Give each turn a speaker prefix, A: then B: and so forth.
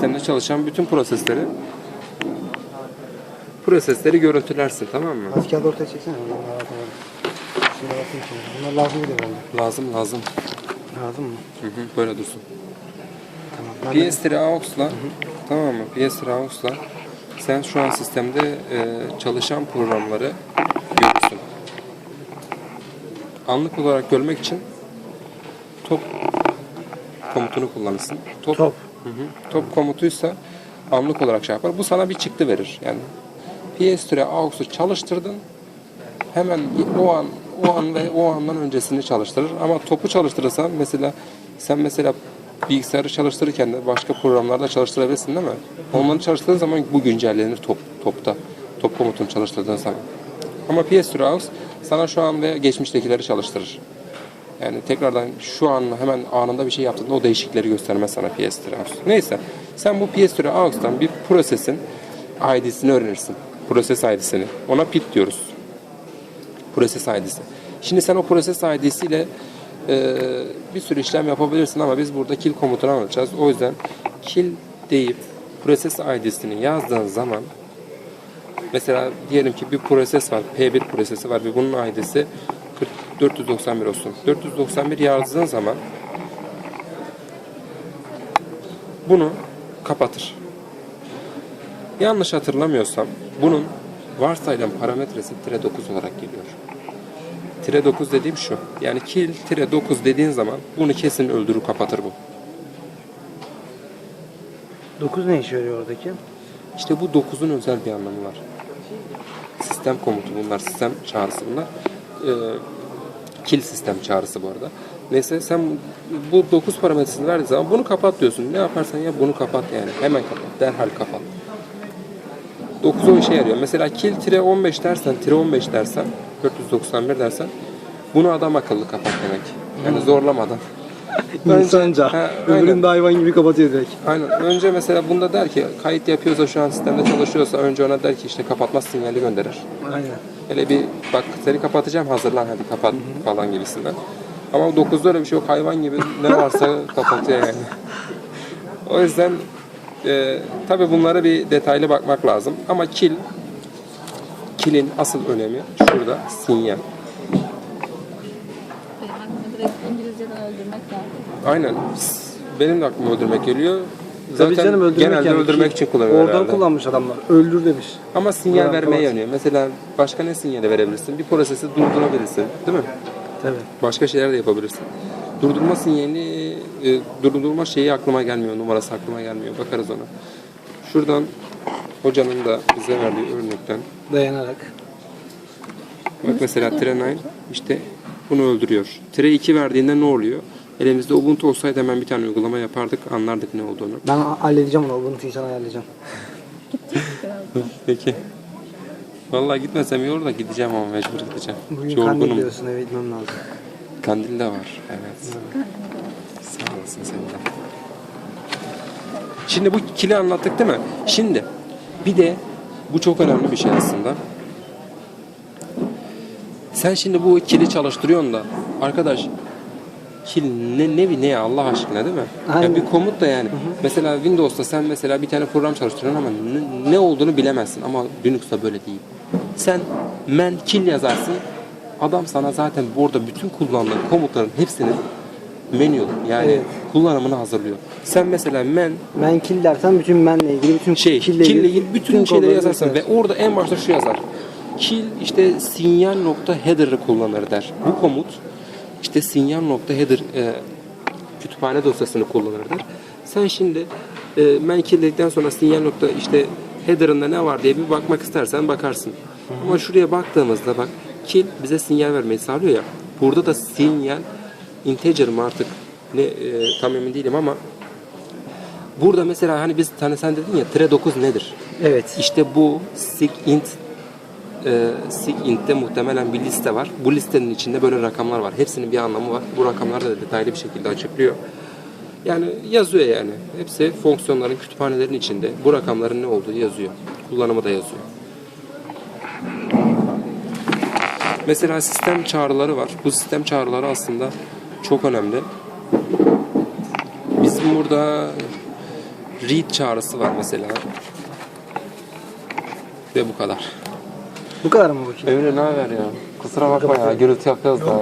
A: sistemde çalışan bütün prosesleri prosesleri görüntülersin tamam mı?
B: Az kağıdı ortaya çeksene. Şuna bakayım şimdi. Bunlar lazım değil bende.
A: Lazım lazım.
B: Lazım mı?
A: Hı hı, böyle dursun.
B: Tamam. Ben de-
A: PS3 AUX'la tamam mı? PS3 AUX'la sen şu an sistemde e, çalışan programları görürsün. Anlık olarak görmek için top komutunu kullanırsın. Top.
B: Top.
A: Hı hı. Top komutuysa anlık olarak şey yapar. Bu sana bir çıktı verir. Yani PS3 AUX'u çalıştırdın. Hemen o an o an ve o andan öncesini çalıştırır. Ama topu çalıştırırsan mesela sen mesela bilgisayarı çalıştırırken de başka programlarda çalıştırabilirsin değil mi? Onları çalıştırdığın zaman bu güncellenir top topta. Top komutunu çalıştırdığın zaman. Ama PS3 AUX sana şu an ve geçmiştekileri çalıştırır. Yani tekrardan şu an hemen anında bir şey yaptığında o değişiklikleri göstermez sana PS3 AUX. Neyse sen bu PS3 AUX'tan bir prosesin ID'sini öğrenirsin. Proses ID'sini. Ona PID diyoruz. Proses ID'si. Şimdi sen o proses ID'siyle e, bir sürü işlem yapabilirsin ama biz burada kill komutunu anlatacağız. O yüzden kill deyip proses ID'sini yazdığın zaman mesela diyelim ki bir proses var. P1 prosesi var ve bunun ID'si 40 491 olsun. 491 yazdığın zaman bunu kapatır. Yanlış hatırlamıyorsam bunun varsayılan parametresi tire 9 olarak geliyor. Tire 9 dediğim şu. Yani kill tire 9 dediğin zaman bunu kesin öldürür kapatır bu.
B: 9 ne işe yarıyor oradaki?
A: İşte bu 9'un özel bir anlamı var. Sistem komutu bunlar, sistem çağrısı bunlar. Ee, kill sistem çağrısı bu arada. Neyse sen bu 9 parametresini verdiğin zaman bunu kapat diyorsun. Ne yaparsan ya bunu kapat yani. Hemen kapat. Derhal kapat. 9 o işe yarıyor. Mesela kill tire 15 dersen, tire 15 dersen, 491 dersen bunu adam akıllı kapat demek. Yani zorlamadan.
B: İnsanca.
A: Ha,
B: Öbüründe hayvan gibi kapatıyor direkt.
A: Aynen. Önce mesela bunda der ki kayıt yapıyorsa şu an sistemde çalışıyorsa önce ona der ki işte kapatma sinyali gönderir.
B: Aynen.
A: Hele bir bak seni kapatacağım hazırlan hadi kapat falan gibisinden. Ama 9'da öyle bir şey yok hayvan gibi ne varsa kapatıyor yani. O yüzden e, tabi bunlara bir detaylı bakmak lazım. Ama kill kill'in asıl önemi şurada sinyal.
C: Benim aklıma direkt İngilizceden öldürmek geldi.
A: Aynen. Benim de aklıma öldürmek geliyor.
B: Tabii
A: Zaten
B: canım öldürmek
A: genelde
B: yani.
A: öldürmek için kullanıyor
B: Oradan
A: herhalde.
B: kullanmış adamlar. Öldür demiş.
A: Ama sinyal
B: Bravo,
A: vermeye yanıyor. Mesela başka ne sinyali verebilirsin? Bir prosesi durdurabilirsin. Değil mi?
B: Tabii.
A: Başka şeyler de yapabilirsin. Durdurma sinyali, e, durdurma şeyi aklıma gelmiyor. Numarası aklıma gelmiyor. Bakarız ona. Şuradan hocanın da bize verdiği örnekten.
B: Dayanarak.
A: Bak mesela Tire 9 işte bunu öldürüyor. Tire 2 verdiğinde ne oluyor? Elimizde Ubuntu olsaydı hemen bir tane uygulama yapardık. Anlardık ne olduğunu.
B: Ben halledeceğim onu. Ubuntu'yu sana ayarlayacağım.
A: Peki. Vallahi gitmesem iyi olur da gideceğim ama mecbur gideceğim.
B: Bugün kandil
A: Yorgunum.
B: diyorsun eve gitmem lazım.
A: Kandil de var. Evet. Sağ olasın sen de. Şimdi bu kili anlattık değil mi? Şimdi bir de bu çok önemli bir şey aslında. Sen şimdi bu kili çalıştırıyorsun da arkadaş kil ne ne ne ya Allah aşkına değil mi?
B: Aynen.
A: Ya bir komut da yani. Mesela Windows'ta sen mesela bir tane program çalıştırıyorsun ama ne, ne olduğunu bilemezsin ama Linux'ta böyle değil. Sen man kill yazarsın. Adam sana zaten burada bütün kullandığın komutların hepsinin manual yani
B: Evet.
A: kullanımını hazırlıyor. Sen mesela man
B: Ben kill dersen bütün menle ilgili bütün
A: şey
B: kille
A: kill ile ilgili bütün şeyleri
B: kodları
A: yazarsın ve orada en başta şu yazar. Kill işte sinyal nokta header'ı kullanır der. Bu komut işte sinyal nokta header e, kütüphane dosyasını kullanır der. Sen şimdi e, ben kill dedikten sonra sinyal nokta işte header'ında ne var diye bir bakmak istersen bakarsın. Ama şuraya baktığımızda bak kill bize sinyal vermeyi sağlıyor ya. Burada da sinyal integer mi artık ne e, tam emin değilim ama Burada mesela hani biz hani sen dedin ya tire 9 nedir?
B: Evet.
A: İşte bu sig int e, sig int'te muhtemelen bir liste var. Bu listenin içinde böyle rakamlar var. Hepsinin bir anlamı var. Bu rakamlar da detaylı bir şekilde açıklıyor. Yani yazıyor yani. Hepsi fonksiyonların, kütüphanelerin içinde. Bu rakamların ne olduğu yazıyor. Kullanımı da yazıyor. Mesela sistem çağrıları var. Bu sistem çağrıları aslında çok önemli. Bizim burada read çağrısı var mesela. Ve bu kadar.
B: Bu kadar mı bakayım?
A: Emre ne haber ya? Kusura bakma ya gürültü yapıyoruz da.